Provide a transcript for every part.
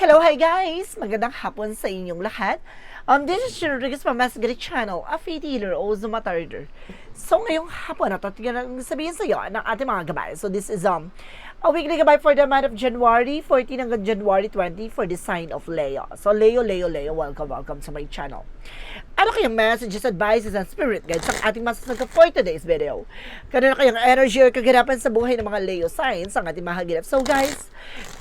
Hello, hi guys! Magandang hapon sa inyong lahat. Um, this is Rodriguez from Masgari Channel, a faith healer o Zumatarder. So, ngayong hapon na tingnan sabihin sa iyo ng ating mga gabay. So, this is um, a weekly gabay for the month of January 14 hanggang January 20 for the sign of Leo. So, Leo, Leo, Leo, welcome, welcome to my channel. Ano kayong messages, advices, and spirit guides ang ating masasagot for today's video? Kanina kayong energy or kaganapan sa buhay ng mga Leo signs ang ating mahagilap. So guys,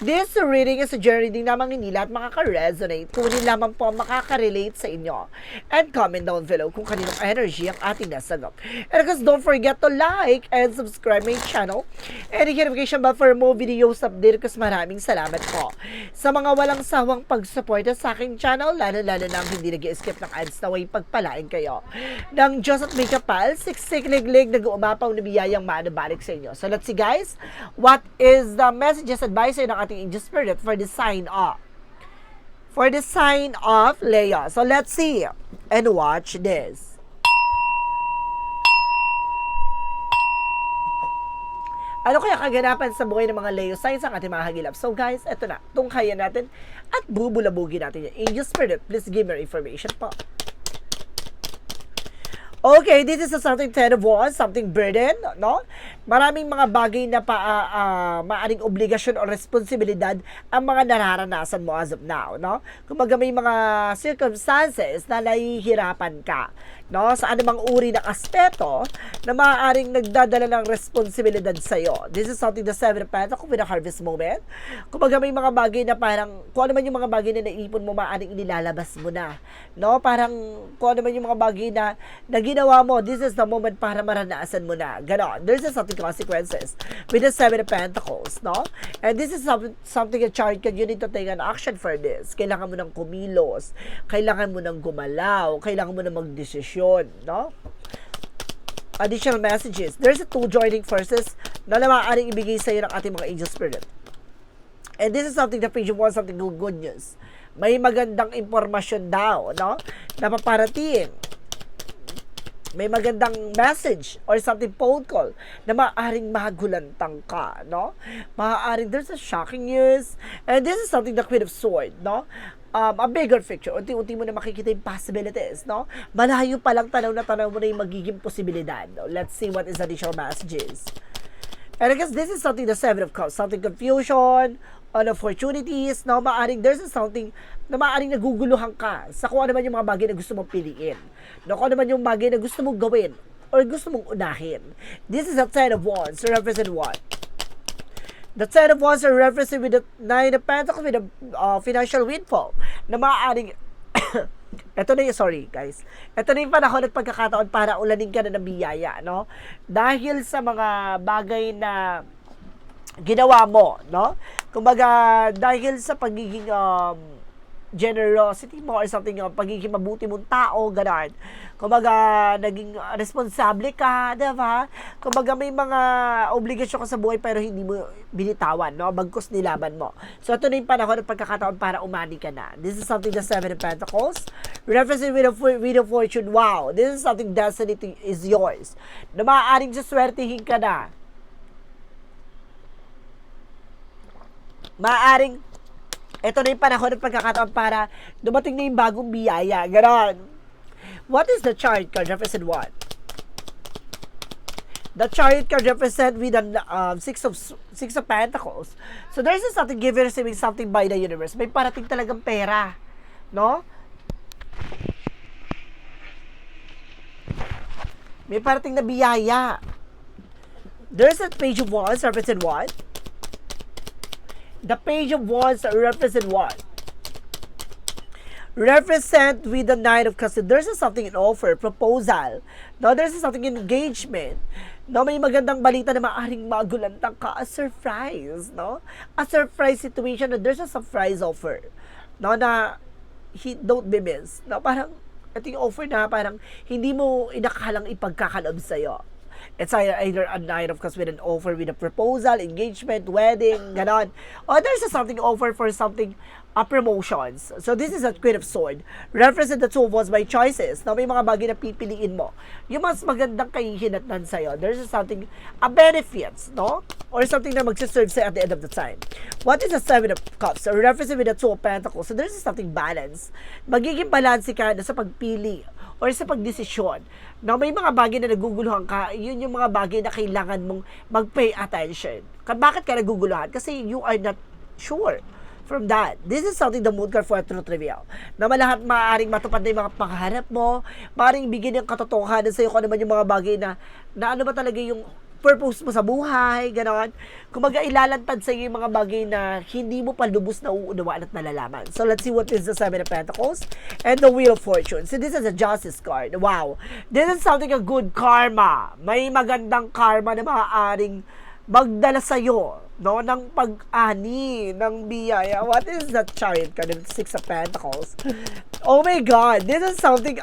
this reading is a journey din namang nila at makaka-resonate kung hindi lamang po makaka-relate sa inyo. And comment down below kung kaninong energy ang ating nasagot. And course, don't forget to like and subscribe my channel and hit notification bell for more videos update kasi maraming salamat po sa mga walang sawang pagsuporta sa aking channel, lalo-lalo na hindi nag-skip ng ads na way pagpalain kayo. Ng Diyos at may kapal, siksik-lig-lig, nag-uumapaw na biyayang manabalik sa inyo. So let's see guys, what is the messages advice ng ating angel spirit for the sign of for the sign of Leo. So let's see and watch this. Ano kaya kaganapan sa buhay ng mga Leo signs ang ating mga hagilap? So guys, eto na, tungkayan natin at bubulabugin natin yung angel spirit. Please give me information po. Okay, this is a something ten of wands, something burden, no? Maraming mga bagay na pa, uh, uh, maaring obligasyon o responsibilidad ang mga nararanasan mo as of now, no? Kumbaga may mga circumstances na nahihirapan ka, no? Sa anumang uri ng aspeto na maaaring nagdadala ng responsibilidad sa iyo. This is something the seven of pentacles with a harvest moment. Kumbaga may mga bagay na parang, kung ano man yung mga bagay na naipon mo, maaaring inilalabas mo na, no? Parang, kung ano man yung mga bagay na, na ginawa mo, this is the moment para maranasan mo na. Ganon. There's a something consequences with the Seven of Pentacles, no? And this is some, something a child can, you need to take an action for this. Kailangan mo ng kumilos. Kailangan mo ng gumalaw. Kailangan mo ng magdesisyon, no? Additional messages. There's two joining forces na maaaring ibigay sa iyo ng ating mga angel spirit. And this is something that page one, something good, good news. May magandang impormasyon daw, no? Na paparating may magandang message or something phone call na maaaring magulantang ka, no? Maaaring there's a shocking news and this is something the Queen of Sword, no? Um, a bigger picture, unti-unti mo na makikita yung possibilities, no? Malayo pa lang tanaw na tanaw mo na yung magiging posibilidad, no? Let's see what is additional messages. And I guess this is something the Seven of Cups, something confusion, on opportunities, no? Maaring there's something na maaring naguguluhan ka sa kung ano man yung mga bagay na gusto mong piliin. No, kung ano man yung bagay na gusto mong gawin or gusto mong unahin. This is a Ten of Wands to represent what? The Ten of Wands are represented with the Nine of Pentacles with a uh, financial windfall na maaaring Ito na yung, sorry guys. Ito na yung panahon at pagkakataon para ulanin ka na ng biyaya, no? Dahil sa mga bagay na ginawa mo, no? Kumbaga, dahil sa pagiging um, generosity mo or something, yung pagiging mabuti mong tao, gano'n. Kumbaga, naging responsable ka, di ba? Kumbaga, may mga obligasyon ka sa buhay pero hindi mo binitawan, no? Bagkus nilaban mo. So, ito na yung panahon at pagkakataon para umani ka na. This is something the Seven of Pentacles. Referencing with a, with a fortune, wow, this is something destiny is yours. Na maaaring suswertihin ka na. Maaaring ito na yung panahon at pagkakataon para dumating na yung bagong biyaya. Ganon. What is the chariot card? Represent what? The chariot card represent with the um, six of six of pentacles. So there's a something given receiving something by the universe. May parating talagang pera. No? May parating na biyaya. There's a page of wands represent what? The page of wands represent what? Represent with the knight of cups. There's something in offer, proposal. No, there's something in engagement. No, may magandang balita na maaring magulantang ka. A surprise, no? A surprise situation. No? There's a surprise offer. No, na he, don't be missed. No, parang ito yung offer na parang hindi mo inakalang ipagkakalob sa'yo. It's either, a Knight of Cups with an offer with a proposal, engagement, wedding, ganon. Or there's a something offer for something uh, promotions. So this is a Queen of Sword. Represent the two of us by choices. Na may mga bagay na pipiliin mo. Yung mas magandang kahihinatnan sa'yo. There's something, a benefits, no? Or something na magsiserve sa'yo at the end of the time. What is a Seven of Cups? So represent with the Two of Pentacles. So there's something balance. Magiging balanse ka na sa pagpili or sa pagdesisyon. Na may mga bagay na naguguluhan ka, yun yung mga bagay na kailangan mong mag-pay attention. Bakit ka naguguluhan? Kasi you are not sure from that. This is something the mood card for a truth reveal. Na malahat maaaring matupad na yung mga pangarap mo, maaaring bigyan ng katotohanan sa iyo kung ano man yung mga bagay na, na ano ba talaga yung purpose mo sa buhay, gano'n. Kumaga ilalantad sa iyo yung mga bagay na hindi mo pa lubos na uunawaan at nalalaman. So let's see what is the Seven of Pentacles and the Wheel of Fortune. So this is a Justice card. Wow. This is something a good karma. May magandang karma na maaaring magdala sa iyo no ng pag-ani ng biyaya. What is that chariot card? Six of Pentacles. Oh my God, this is something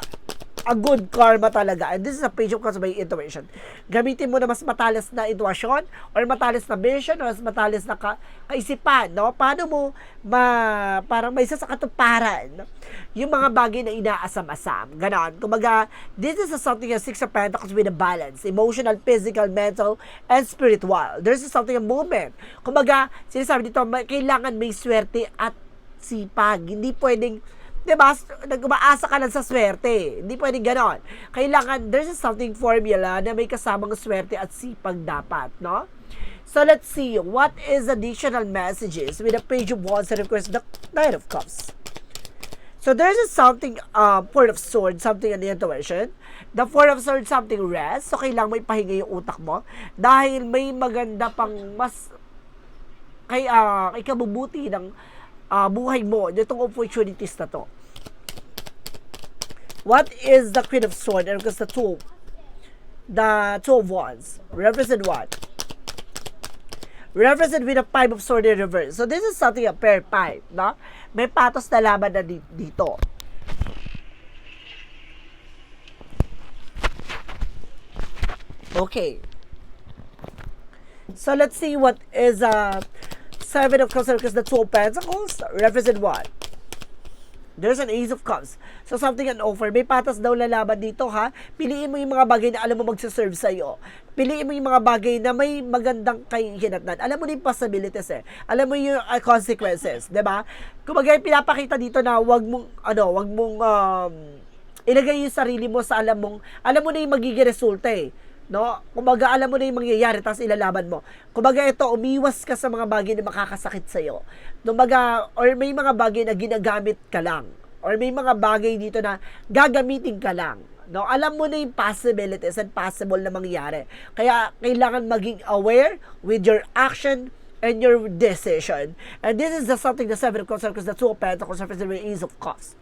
a good karma talaga. And this is a page of by intuition. Gamitin mo na mas matalas na intuition or matalas na vision or mas matalas na ka, kaisipan, no? Paano mo ma, parang may isa sa katuparan yung mga bagay na inaasam-asam. Ganon. Kumbaga, this is a something a six of pentacles with a balance. Emotional, physical, mental, and spiritual. There's a something a movement. Kumbaga, sinasabi dito, kailangan may swerte at sipag. Hindi pwedeng 'di ba? Nag-umaasa ka lang sa swerte. Hindi pwedeng ganon. Kailangan there's something formula na may kasamang swerte at sipag dapat, no? So let's see what is additional messages with the page of wands and of course the knight of cups. So there's a something uh, four of swords, something in the intuition. The four of swords, something rest. So kailangan mo ipahinga yung utak mo dahil may maganda pang mas kay uh, ikabubuti ng uh, buhay mo, itong opportunities na to. What is the Queen of Swords and because the two, the two of Wands represent what? Represent with a Five of Swords in reverse. So this is something a pair five, no? May patos na laban na di- dito. Okay. So let's see what is uh seven of cups because the two of pentacles represent what? There's an ace of cups. So something an offer. May patas daw lalaban dito ha. Piliin mo yung mga bagay na alam mo magsaserve sa iyo. Piliin mo yung mga bagay na may magandang kahinatnan. Alam mo na yung possibilities eh. Alam mo yung uh, consequences, ba? Kumbaga pinapakita dito na wag mong ano, wag mong um, ilagay yung sarili mo sa alam mong alam mo na yung magiging resulta eh. No? Kumbaga, alam mo na yung mangyayari, tapos ilalaban mo. Kumbaga, ito, umiwas ka sa mga bagay na makakasakit sa'yo. Kumbaga, or may mga bagay na ginagamit ka lang. Or may mga bagay dito na gagamitin ka lang. No, alam mo na yung possibilities and possible na mangyari. Kaya kailangan maging aware with your action and your decision. And this is the something the seven of cups because the two of pentacles represent the ace of cups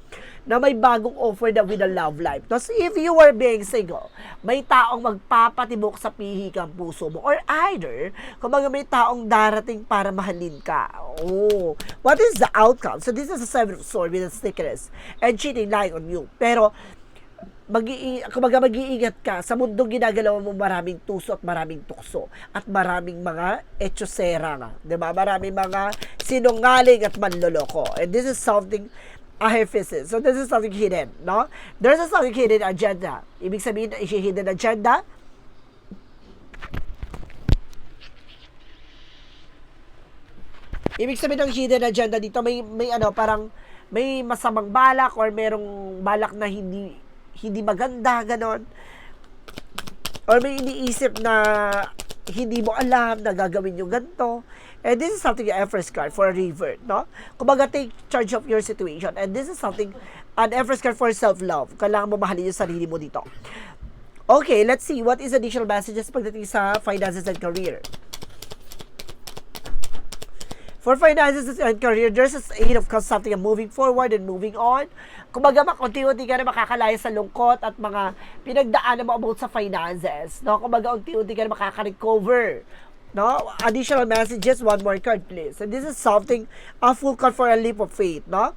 na may bagong offer na with a love life. So, if you are being single, may taong magpapatibok sa pihikang puso mo. Or either, kumbaga may taong darating para mahalin ka. Oh, what is the outcome? So, this is a seven of swords with a stickiness and cheating lying on you. Pero, mag kumbaga mag-iingat ka sa mundong ginagalaw mo maraming tuso at maraming tukso at maraming mga etchosera nga, 'di ba? Maraming mga sinungaling at manloloko. And this is something a hyphesis. So this is something hidden, no? There's a something hidden agenda. Ibig sabihin na hidden agenda, Ibig sabihin ng hidden agenda dito may may ano parang may masamang balak or merong balak na hindi hindi maganda ganon. Or may iniisip na hindi mo alam na gagawin yung ganito. And this is something yung Empress card for a revert, no? Kumbaga, take charge of your situation. And this is something, an Empress card for self-love. Kailangan mo mahalin yung sarili mo dito. Okay, let's see. What is additional messages pagdating sa finances and career? For finances and career, there's a eight of something moving forward and moving on. Kumbaga, makunti-unti ka na makakalaya sa lungkot at mga pinagdaanan mo about sa finances. No? Kumbaga, unti-unti ka na makaka-recover. No? Additional messages, one more card please. And this is something, a full card for a leap of faith. No?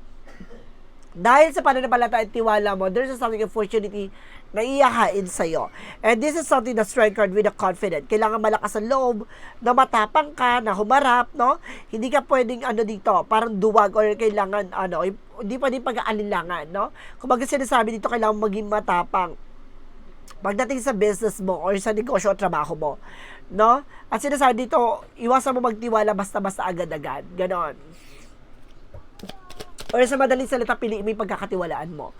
Dahil sa pananampalataya at tiwala mo, there's a something opportunity na iyahain sa'yo. And this is something na strength card with a confident. Kailangan malakas ang loob, na matapang ka, na humarap, no? Hindi ka pwedeng ano dito, parang duwag or kailangan ano, hindi pwedeng pag-aalilangan, no? Kung baga sinasabi dito, kailangan maging matapang pagdating sa business mo or sa negosyo o trabaho mo. No? At sinasabi dito, iwasan mo magtiwala basta-basta agad-agad. Ganon. Or sa madaling salita, piliin mo yung pagkakatiwalaan mo.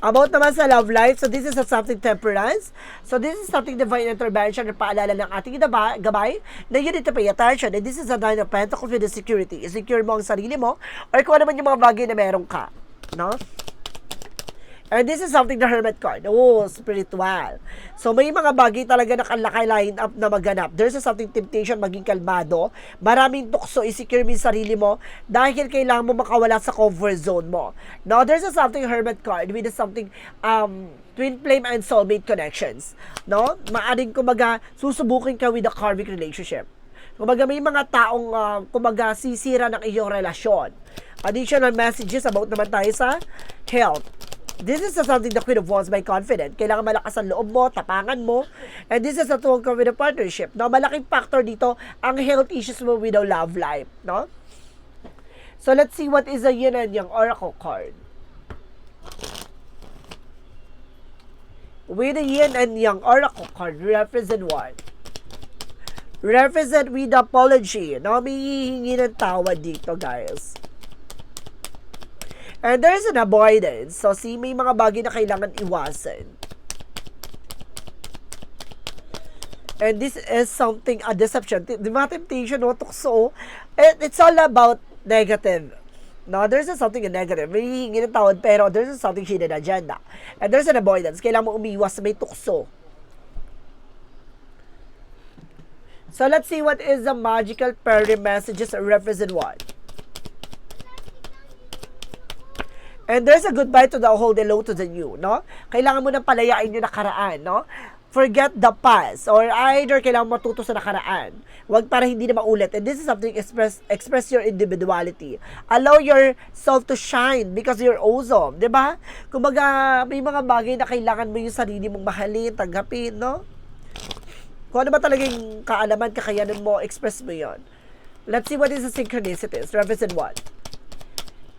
About naman sa love life, so this is a something temperance. So this is something divine intervention na paalala ng ating gaba- gabay na you need to pay attention. And this is a nine of pentacles with the security. Secure mo ang sarili mo or kung ano man yung mga bagay na meron ka. No? And this is something the hermit card. Oh, spiritual. So, may mga bagay talaga na kalakay line up na maganap. There's a something temptation, maging kalmado. Maraming tukso, isecure mo sarili mo dahil kailangan mo makawala sa comfort zone mo. Now, there's a something hermit card with a something um, twin flame and soulmate connections. No? Maaring kumaga, susubukin ka with a karmic relationship. Kumaga may mga taong uh, kumaga sisira ng iyong relasyon. Additional messages about naman tayo sa health. This is something the Queen of Wands by confident. Kailangan malakas ang loob mo, tapangan mo. And this is a tool with a partnership. No? Malaking factor dito ang health issues mo with a love life. No? So let's see what is the yin and yang oracle card. With the yin and yang oracle card, represent what? Represent with apology. No? May hihingi ng tawad dito, guys. And there's an avoidance. So, see, may mga bagay na kailangan iwasan. And this is something, a deception. Di ba temptation, no? Tukso. And it's all about negative. No, there's a something negative. May hihingi ng tawad, pero there's a something hidden agenda. And there's an avoidance. Kailangan mo umiwas sa may tukso. So, let's see what is the magical fairy messages represent what? And there's a goodbye to the old, hello to the new, no? Kailangan mo nang palayain yung nakaraan, no? Forget the past. Or either kailangan matuto sa nakaraan. Huwag para hindi na maulit. And this is something express express your individuality. Allow yourself to shine because you're awesome. 'di ba? Kumbaga, may mga bagay na kailangan mo yung sarili mong mahalin, tanggapin, no? Kung ano ba talagang kaalaman, kakayanan mo, express mo yon. Let's see what is the synchronicities. Represent what?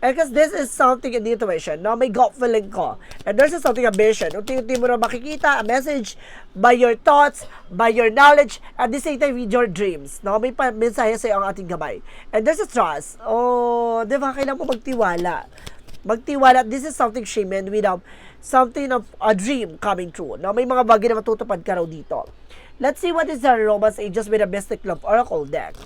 Because this is something in the intuition, no? May gut feeling ko. And there's something a vision. Unti-unti mo na makikita a message by your thoughts, by your knowledge, at the same time with your dreams, no? May pa mensahe sa ang ating gabay. And there's a trust. Oh, di ba? Kailangan mo magtiwala. Magtiwala. This is something shaman without something of a dream coming true. No? May mga bagay na matutupad ka raw dito. Let's see what is the Romance Ages with a Mystic Love Oracle deck.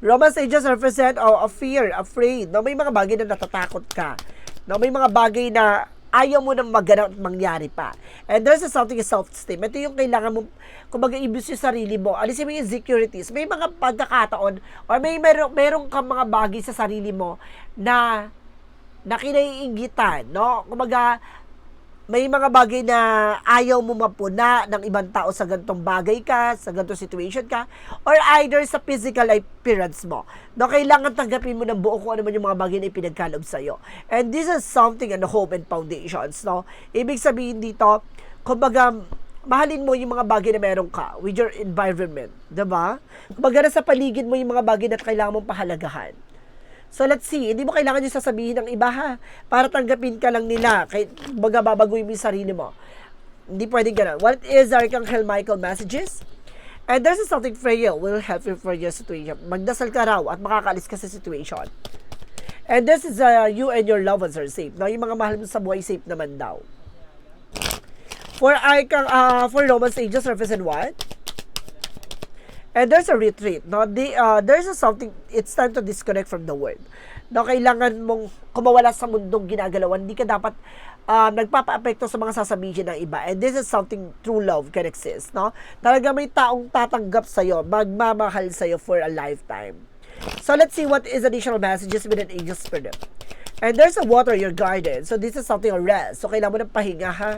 Romance ages represent oh, a fear, afraid. No, may mga bagay na natatakot ka. No, may mga bagay na ayaw mo nang maganap mangyari pa. And there's a something self-esteem. Ito yung kailangan mo, kumbaga ibus yung sarili mo. Alisin mo yung insecurities. May mga pagkakataon or may meron, meron kang mga bagay sa sarili mo na na kinaiingitan, no? Kumbaga, may mga bagay na ayaw mo mapuna ng ibang tao sa gantong bagay ka, sa gantong situation ka, or either sa physical appearance mo. No, kailangan tanggapin mo ng buo kung ano man yung mga bagay na ipinagkalob sa'yo. And this is something and hope and foundations, no? Ibig sabihin dito, kumbaga, mahalin mo yung mga bagay na meron ka with your environment, 'di ba? Kumbaga sa paligid mo yung mga bagay na kailangan mong pahalagahan. So let's see, hindi mo kailangan yung sasabihin ng iba ha, para tanggapin ka lang nila, kay baga babaguhin mo yung sarili mo. Hindi pwedeng ganun. What is Archangel Michael messages? And there's something frail will help you for your situation. Magdasal ka raw at makakaalis ka sa situation. And this is uh, you and your loved ones are safe. No, yung mga mahal mo sa buhay safe naman daw. For Archang, uh, for Romans ages represent what? And there's a retreat, no? The, uh, there's a something, it's time to disconnect from the world. No, kailangan mong kumawala sa mundong ginagalawan. Hindi ka dapat uh, nagpapa-apekto sa mga sasabihin ng iba. And this is something true love can exist, no? Talaga may taong tatanggap sa'yo, magmamahal sa'yo for a lifetime. So let's see what is additional messages with an angel spirit. And there's a water your garden. So this is something a rest. So kailangan mo ng pahinga, ha?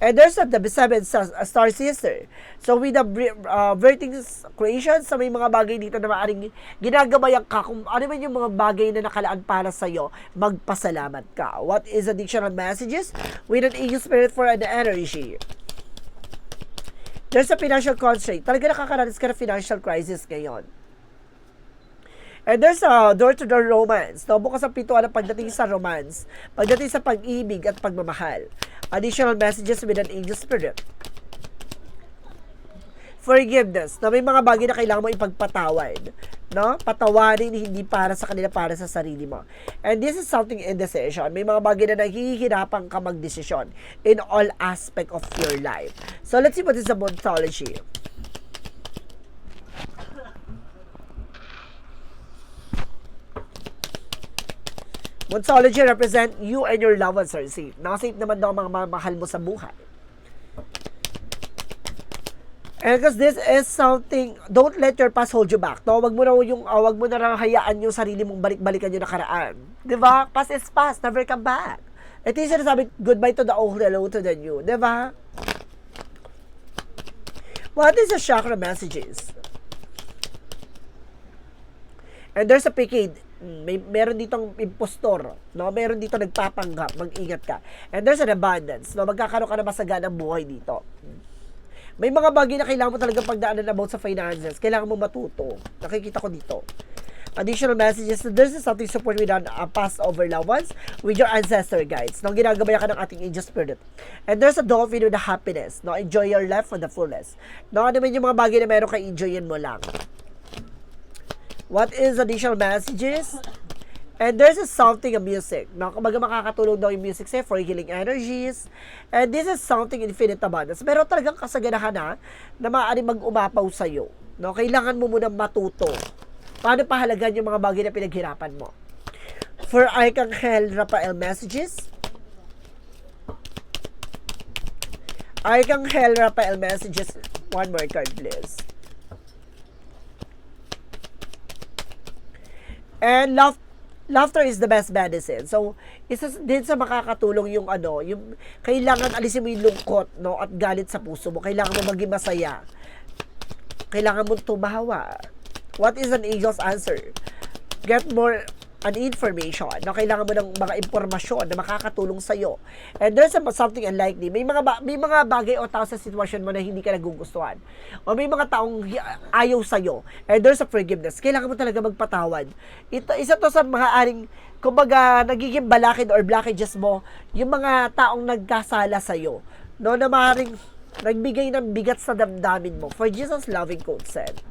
And there's a, the seven sa- uh, star sister. So with the uh, vertex creation, sa may mga bagay dito na maaring ginagabayan ka, kung ano man yung mga bagay na nakalaan para sa'yo, magpasalamat ka. What is additional messages? With an angel spirit for an energy. There's a financial constraint. Talaga nakakaranas ka ng financial crisis ngayon. And there's a door-to-door romance. No? Bukas ang pintuan ng pagdating sa romance, pagdating sa pag-ibig at pagmamahal. Additional messages with an angel spirit. Forgiveness. No? May mga bagay na kailangan mo ipagpatawad. No? Patawarin hindi para sa kanila, para sa sarili mo. And this is something indecision. May mga bagay na nahihirapan ka magdesisyon in all aspect of your life. So let's see what is the mythology. Monsology represent you and your loved ones are safe. Naman daw ang mga ma- mahal mo sa buhay. And because this is something, don't let your past hold you back. No, wag mo na yung uh, wag mo na lang hayaan yung sarili mong balik-balikan yung nakaraan. 'Di ba? Past is past, never come back. Ito yung sinasabi, goodbye to the old, hello to the new. 'Di ba? What is the chakra messages? And there's a picade. Mm, May meron ditong impostor, no? Meron dito nagpapanggap, mag-ingat ka. And there's an abundance, no? Magkakaroon ka na masaganang buhay dito. May mga bagay na kailangan mo talagang pagdaanan about sa finances. Kailangan mo matuto. Nakikita ko dito. Additional messages, there's something support with an uh, past over loved ones with your ancestor guides. No, ginagabayan ka ng ating angel spirit. And there's a dolphin with the happiness. No, enjoy your life for the fullest. No, ano man yung mga bagay na meron ka, enjoyin mo lang. What is additional messages? And there's a something of music. No? Kumbaga makakatulong daw yung music sa'yo for healing energies. And this is something infinite abundance. Pero talagang kasaganahan na na maaari mag-umapaw sa'yo. No? Kailangan mo munang matuto. Paano pahalagan yung mga bagay na pinaghirapan mo? For Archangel Raphael messages, Archangel Raphael messages, one more card please. And laugh, laughter is the best medicine. So, isa din sa makakatulong yung ano, yung kailangan alisin mo yung lungkot, no, at galit sa puso mo. Kailangan mo maging masaya. Kailangan mo tumawa. What is an angel's answer? Get more an information na kailangan mo ng mga impormasyon na makakatulong sa iyo. And there's something unlikely. May mga ba- may mga bagay o tao sa sitwasyon mo na hindi ka nagugustuhan. O may mga taong ayaw sa iyo. And there's a forgiveness. Kailangan mo talaga magpatawad. Ito isa to sa mga aring kumbaga nagiging balakid or blockages mo yung mga taong nagkasala sa iyo. No na maaaring nagbigay ng bigat sa damdamin mo. For Jesus loving quote said.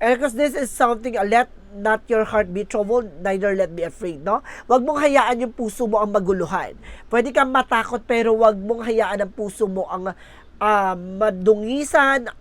And because this is something, uh, let not your heart be troubled, neither let be afraid, no? Huwag mong hayaan yung puso mo ang maguluhan. Pwede kang matakot, pero huwag mong hayaan ang puso mo ang ah, madungisan,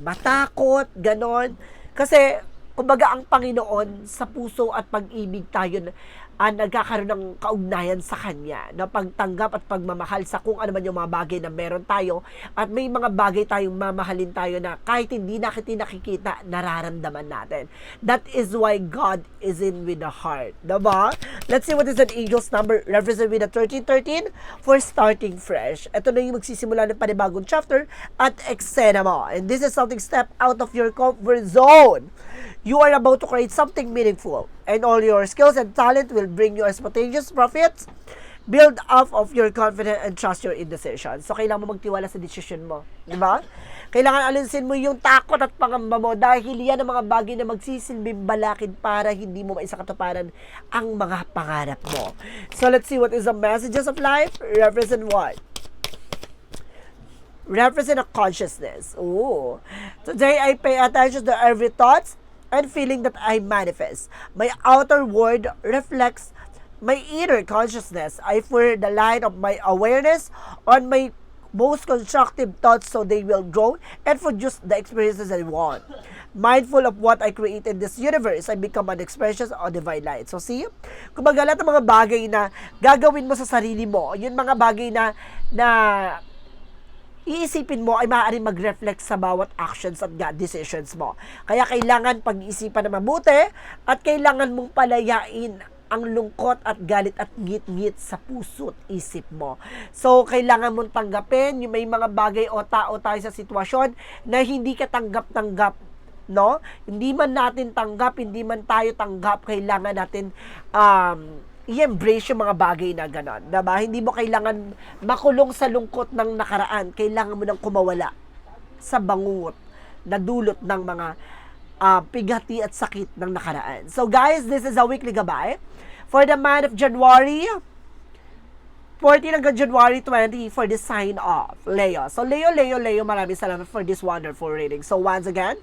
matakot, ganon. Kasi, kumbaga, ang Panginoon sa puso at pag-ibig tayo ah, nagkakaroon ng kaugnayan sa Kanya na pagtanggap at pagmamahal sa kung ano man yung mga bagay na meron tayo at may mga bagay tayong mamahalin tayo na kahit hindi natin nakikita, nararamdaman natin. That is why God is in with the heart. Diba? Let's see what is an angel's number represent with the 1313 for starting fresh. Ito na yung magsisimula ng panibagong chapter at eksena mo. And this is something step out of your comfort zone. You are about to create something meaningful, and all your skills and talent will bring you spontaneous profits. Build up of your confidence and trust your indecision. So, kailangan mo magtiwala sa decision mo. Di ba? Kailangan alinsin mo yung takot at pangamba mo dahil yan ang mga bagay na magsisilbing balakid para hindi mo maisa katuparan ang mga pangarap mo. So, let's see what is the messages of life. Represent what? represent a consciousness. Ooh. Today, I pay attention to every thoughts and feeling that I manifest. My outer world reflects my inner consciousness. I pour the light of my awareness on my most constructive thoughts so they will grow and produce the experiences I want. Mindful of what I create in this universe, I become an expression of divine light. So see, kumbaga lahat ng mga bagay na gagawin mo sa sarili mo, yun mga bagay na na iisipin mo ay maaaring mag-reflect sa bawat actions at decisions mo. Kaya kailangan pag-iisipan na mabuti at kailangan mong palayain ang lungkot at galit at ngit-ngit sa puso at isip mo. So, kailangan mong tanggapin yung may mga bagay o tao tayo sa sitwasyon na hindi ka tanggap-tanggap no? Hindi man natin tanggap, hindi man tayo tanggap, kailangan natin um, i-embrace yung mga bagay na gano'n. Diba? Hindi mo kailangan makulong sa lungkot ng nakaraan. Kailangan mo nang kumawala sa bangungot na dulot ng mga uh, pigati at sakit ng nakaraan. So guys, this is a weekly gabay for the month of January 14 hanggang January 20 for the sign off, Leo. So, Leo, Leo, Leo, maraming salamat for this wonderful reading. So, once again,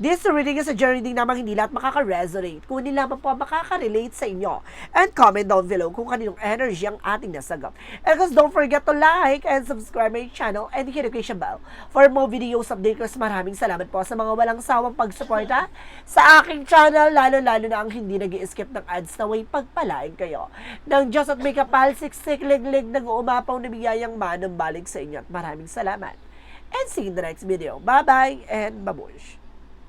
this reading is a journey din naman hindi lahat makaka-resonate. Kung hindi lamang po makaka-relate sa inyo. And comment down below kung kaninong energy ang ating nasagap. And guys, don't forget to like and subscribe my channel and hit the notification bell for more videos update. Guys, maraming salamat po sa mga walang sawang pagsuporta sa aking channel, lalo-lalo na ang hindi nag skip ng ads na way pagpalain kayo. Ng Diyos at may kapal, siksik, liglig, nag-uumapaw na biyayang manong balik sa inyo. At maraming salamat. And see you in the next video. Bye-bye and babush.